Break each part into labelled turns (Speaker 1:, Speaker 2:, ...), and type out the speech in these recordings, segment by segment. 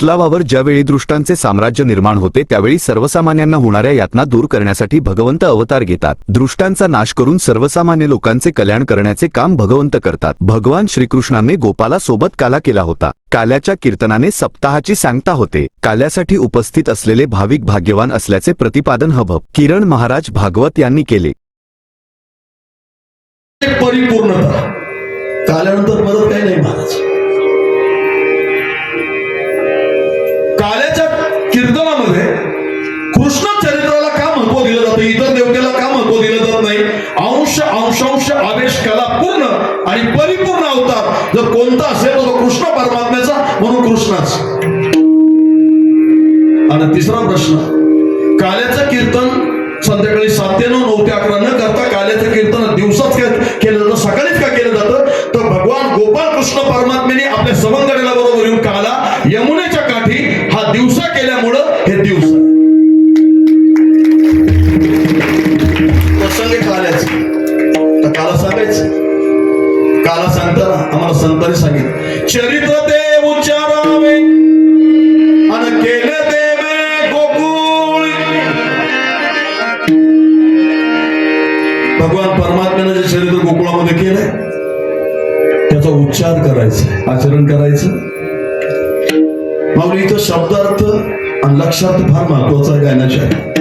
Speaker 1: भूतलावावर ज्यावेळी दृष्टांचे साम्राज्य निर्माण होते त्यावेळी सर्वसामान्यांना होणाऱ्या यातना दूर करण्यासाठी भगवंत अवतार घेतात. दृष्टांचा नाश करून सर्वसामान्य लोकांचे कल्याण करण्याचे काम भगवंत करतात. भगवान श्रीकृष्णाने गोपाला सोबत काला केला होता. काल्याच्या कीर्तनाने सप्ताहाची सांगता होते. काल्यासाठी उपस्थित असलेले भाविक भाग्यवान असल्याचे प्रतिपादन हभप किरण महाराज भागवत यांनी केले.
Speaker 2: परिपूर्णता. काल्यानंतर परत काही नाही महाराज. अंश अंशांश आवेश कला पूर्ण आणि परिपूर्ण अवतार. जर कोणता असेल तर तो कृष्ण परमात्म्याचा म्हणून कृष्णाच. आणि तिसरा प्रश्न. काल्याचं कीर्तन संध्याकाळी सात ते नऊ नऊ ते अकरा न करता काल्याचं कीर्तन दिवसाच केलं जातं सकाळीच का केलं जातं? तर भगवान गोपाळ कृष्ण परमात्म्याने आपल्या सवंगडेला बरोबर येऊन काला यमुनेच्या काठी हा दिवसा केल्यामुळं भगवान परमात्म्यानं जे शरीर गोकुळामध्ये केलंय त्याचा उच्चार करायचा आचरण करायचं. माऊली इथं शब्दार्थ आणि लक्षार्थ फार महत्त्वाचा आहे गाण्याच्या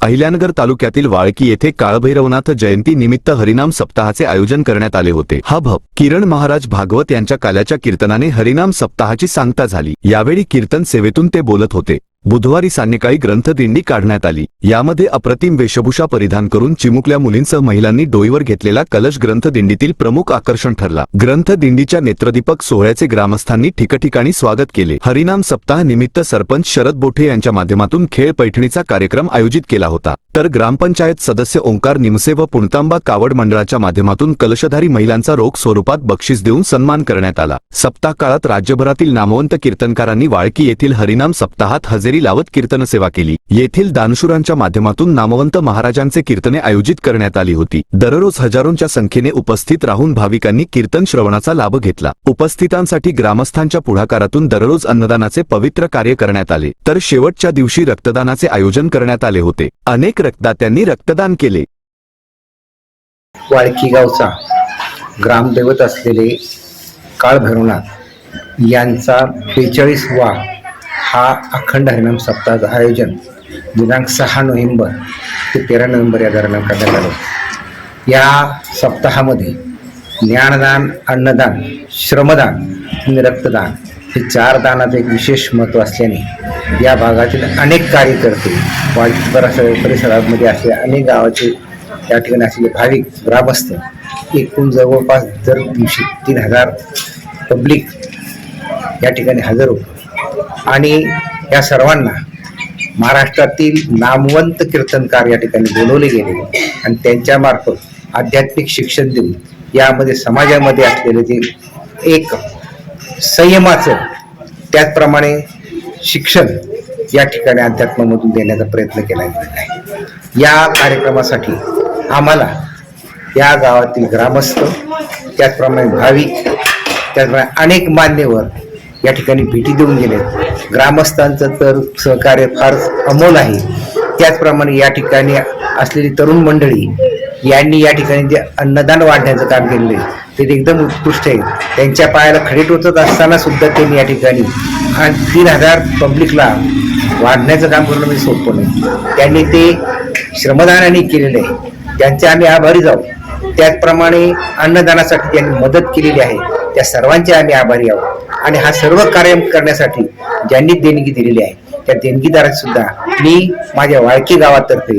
Speaker 1: अहिल्यानगर तालुक्यातील वाळकी येथे काळभैरवनाथ जयंती निमित्त हरिनाम सप्ताहाचे आयोजन करण्यात आले होते. हा भप किरण महाराज भागवत यांच्या काल्याच्या कीर्तनाने हरिनाम सप्ताहाची सांगता झाली. यावेळी कीर्तन सेवेतून ते बोलत होते. बुधवारी सायंकाळी ग्रंथदिंडी काढण्यात आली. यामध्ये अप्रतिम वेशभूषा परिधान करून चिमुकल्या मुलींसह महिलांनी डोईवर घेतलेला कलश ग्रंथदिंडीतील प्रमुख आकर्षण ठरला. ग्रंथदिंडीच्या नेत्रदीपक सोहळ्याचे ग्रामस्थांनी ठिकठिकाणी स्वागत केले. हरिनाम सप्ताह निमित्त सरपंच शरद बोठे यांच्या माध्यमातून खेळ पैठणीचा कार्यक्रम आयोजित केला होता. तर ग्रामपंचायत सदस्य ओंकार निमसे व पुणतांबा कावड मंडळाच्या माध्यमातून कलशधारी महिलांचा रोख स्वरूपात बक्षीस देऊन सन्मान करण्यात आला. सप्ताह काळात राज्यभरातील नामवंत कीर्तनकारांनी वाळकी येथील हरिनाम सप्ताहात हजेरी लावत कीर्तन सेवा केली. येथील दानशुरांच्या माध्यमातून नामवंत महाराजांचे कीर्तने आयोजित करण्यात आली होती. दररोज हजारोंच्या संख्येने उपस्थित राहून भाविकांनी कीर्तन श्रवणाचा लाभ घेतला. उपस्थितांसाठी ग्रामस्थांच्या पुढाकारातून दररोज अन्नदानाचे पवित्र कार्य करण्यात आले. तर शेवटच्या दिवशी रक्तदानाचे आयोजन करण्यात आले होते. अनेक रक्तदात्यांनी रक्तदान केले.
Speaker 3: वाळकी गावचा ग्रामदैवत असलेले काळ भैरवनाथ यांचा बेचाळीसवा हा अखंड हरिनाम सप्ताहाचं आयोजन दिनांक सहा नोव्हेंबर ते तेरा नोव्हेंबर या दरम्यान करण्यात आलं. या सप्ताहामध्ये ज्ञानदान अन्नदान श्रमदान आणि रक्तदान हे चार दानाचं एक विशेष महत्त्व असल्याने या भागातील अनेक कार्यकर्ते वाळकी परिसरामध्ये असलेल्या अनेक गावाचे त्या ठिकाणी असलेले भाविक ग्रामस्थ एकूण जवळपास दर दिवशी तीन हजार पब्लिक या ठिकाणी हजर होतो. आणि या सर्वांना महाराष्ट्रातील नामवंत कीर्तनकार या ठिकाणी बोलवले गेले आणि त्यांच्यामार्फत आध्यात्मिक शिक्षण देऊन यामध्ये समाजामध्ये असलेले जे एक संयमाचं त्याचप्रमाणे शिक्षण या ठिकाणी अध्यात्मामधून देण्याचा प्रयत्न केला गेलेला आहे. या कार्यक्रमासाठी आम्हाला या गावातील ग्रामस्थ त्याचप्रमाणे भाविक त्याचप्रमाणे अनेक मान्यवर या ठिकाणी भेटी देऊन गेले. ग्रामस्थांचं तर सहकार्य फार अमोल आहे. त्याचप्रमाणे या ठिकाणी असलेली तरुण मंडळी यांनी या ठिकाणी जे अन्नदान वाढण्याचं काम केलेलं आहे ते एकदम उत्कृष्ट आहे. त्यांच्या पायाला खडे टोचत असताना सुद्धा त्यांनी या ठिकाणी आणि तीन हजार पब्लिकला वाढण्याचं काम करणं म्हणजे सोपं नाही. त्यांनी ते श्रमदानाने केलेलं आहे. त्यांचे आम्ही आभारी जाऊ. त्याचप्रमाणे अन्नदानासाठी त्यांनी मदत केलेली आहे. त्या सर्वांचे आम्ही आभारी आहोत. आणि हा सर्व कार्य करण्यासाठी ज्यांनी देणगी दिलेली आहे त्या देणगीदारात सुद्धा मी माझ्या वाळकी गावातर्फे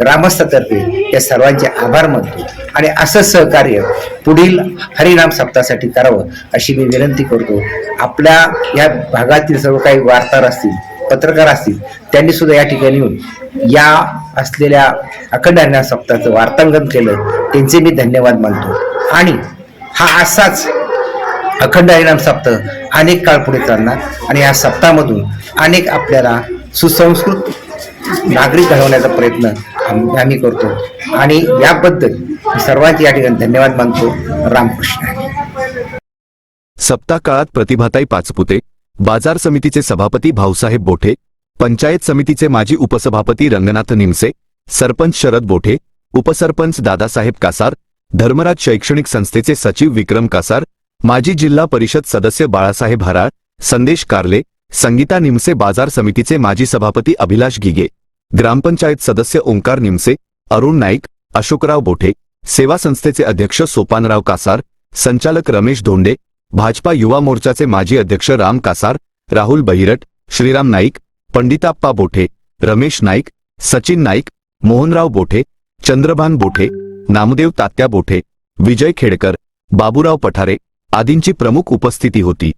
Speaker 3: ग्रामस्थातर्फे त्या सर्वांचे आभार मानतो. आणि असं सहकार्य पुढील हरिनाम सप्ताहासाठी करावं अशी मी विनंती करतो. आपल्या या भागातील सर्व काही वार्ताहर असतील पत्रकार असतील त्यांनी सुद्धा या ठिकाणी येऊन या असलेल्या अखंड हरिनाम सप्ताहाचं वार्तांकन केलं त्यांचे मी धन्यवाद मानतो. आणि हा असाच अखंड हरिनाम सप्ताह अनेक काळ पुढे चालणार. आणि या सप्ताहामधून अनेक आपल्याला सुसंस्कृत नागरिक घडवण्याचा प्रयत्न आम्ही करतो. आणि याबद्दल सर्वांची या ठिकाणी धन्यवाद मानतो. रामकृष्ण.
Speaker 1: सप्ताह काळात प्रतिभाताई पाचपुते बाजार समितीचे सभापती भाऊसाहेब बोठे पंचायत समितीचे माजी उपसभापती रंगनाथ निमसे सरपंच शरद बोठे उपसरपंच दादासाहेब कासार धर्मराज शैक्षणिक संस्थेचे सचिव विक्रम कासार माजी जिल्हा परिषद सदस्य बाळासाहेब हराळ संदेश कारले संगीता निमसे बाजार समितीचे माजी सभापती अभिलाष गिगे ग्रामपंचायत सदस्य ओंकार निमसे अरुण नाईक अशोकराव बोठे सेवा संस्थेचे अध्यक्ष सोपानराव कासार संचालक रमेश धोंडे भाजपा युवा मोर्चाचे माजी अध्यक्ष राम कासार राहुल बहिरट श्रीराम नाईक पंडिताप्पा बोठे रमेश नाईक सचिन नाईक मोहनराव बोठे चंद्रभान बोठे नामदेव तात्या बोठे विजय खेडकर बाबूराव पठारे आदींची प्रमुख उपस्थिती होती.